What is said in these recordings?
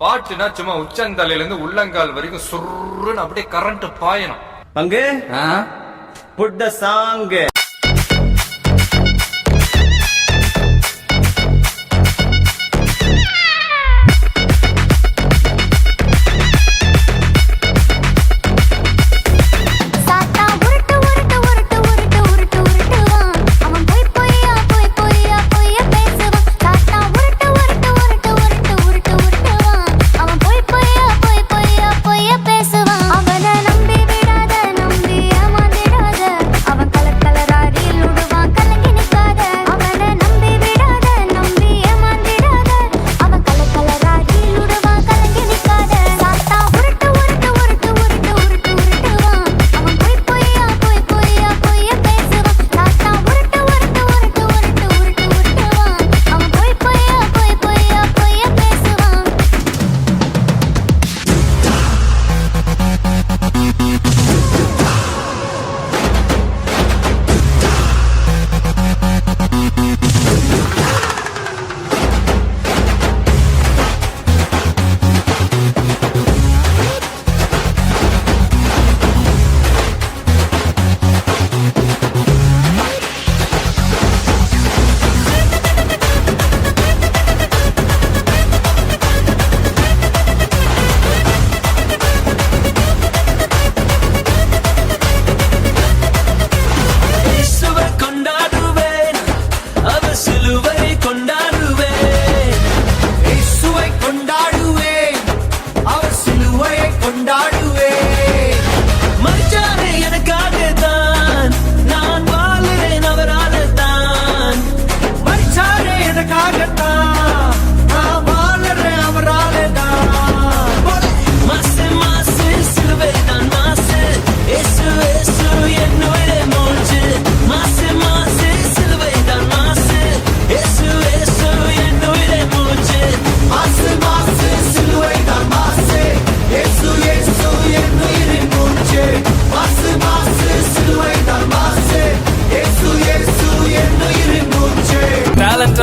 பாட்டுனா சும்மா உச்சந்தலையில இருந்து உள்ளங்கால் வரைக்கும் சுருன்னு அப்படியே கரண்ட் பாயணும். அங்கு? புட்ட சாங்கு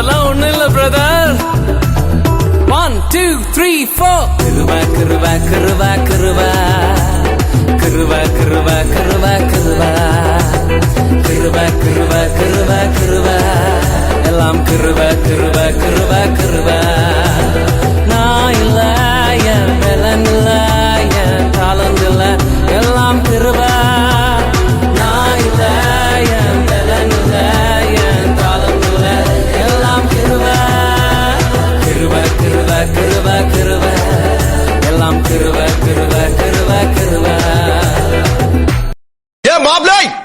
அதெல்லாம் ஒண்ணும் இல்ல brother one two three four கிருவா கிருவா கிருவா கிருவா. கிருவா கிருவா கிருவா கிருவா. கிருவா கிருவா கிருவா கிருவா. எல்லாம் கிருவா கிருவா கிருவா கிருவா.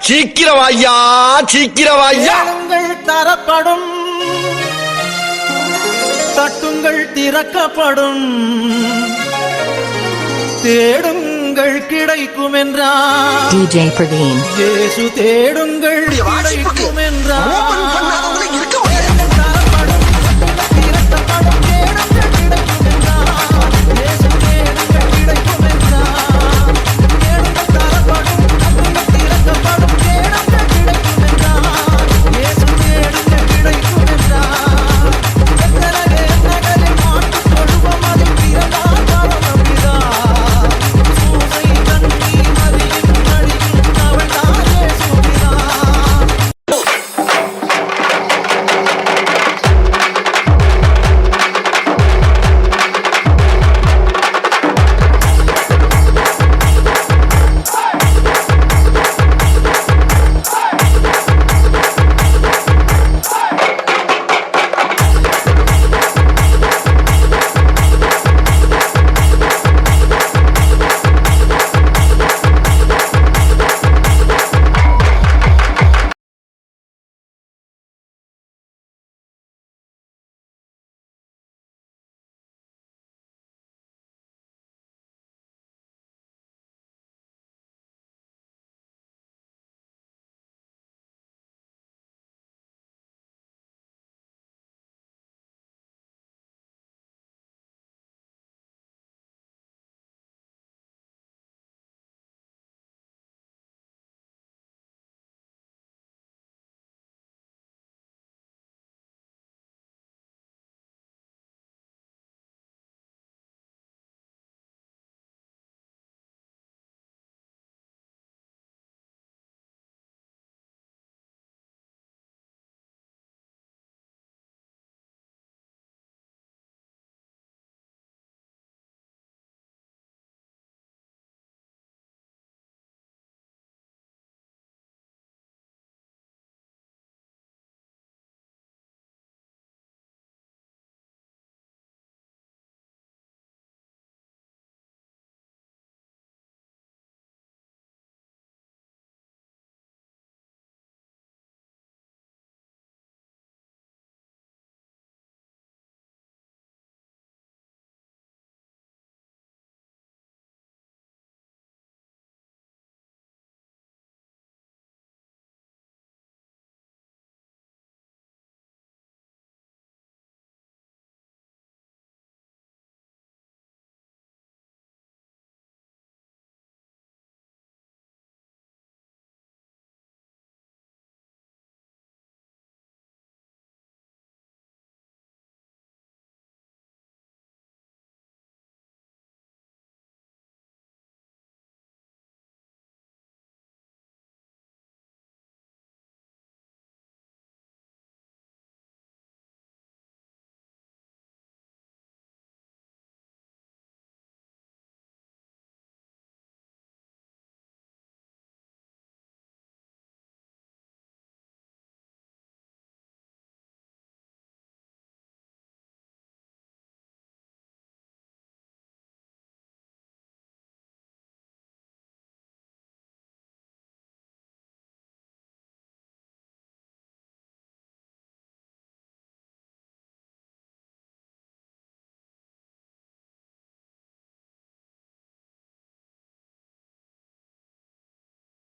சீக்கிரவாய்யா சீக்கிரவாய்யா ஏலங்கள் தரப்படும். தட்டுங்கள் திறக்கப்படும். தேடுங்கள் கிடைக்கும் என்றார் DJ Praveen. இயேசு தேடுங்கள் கிடைக்கும் என்றார்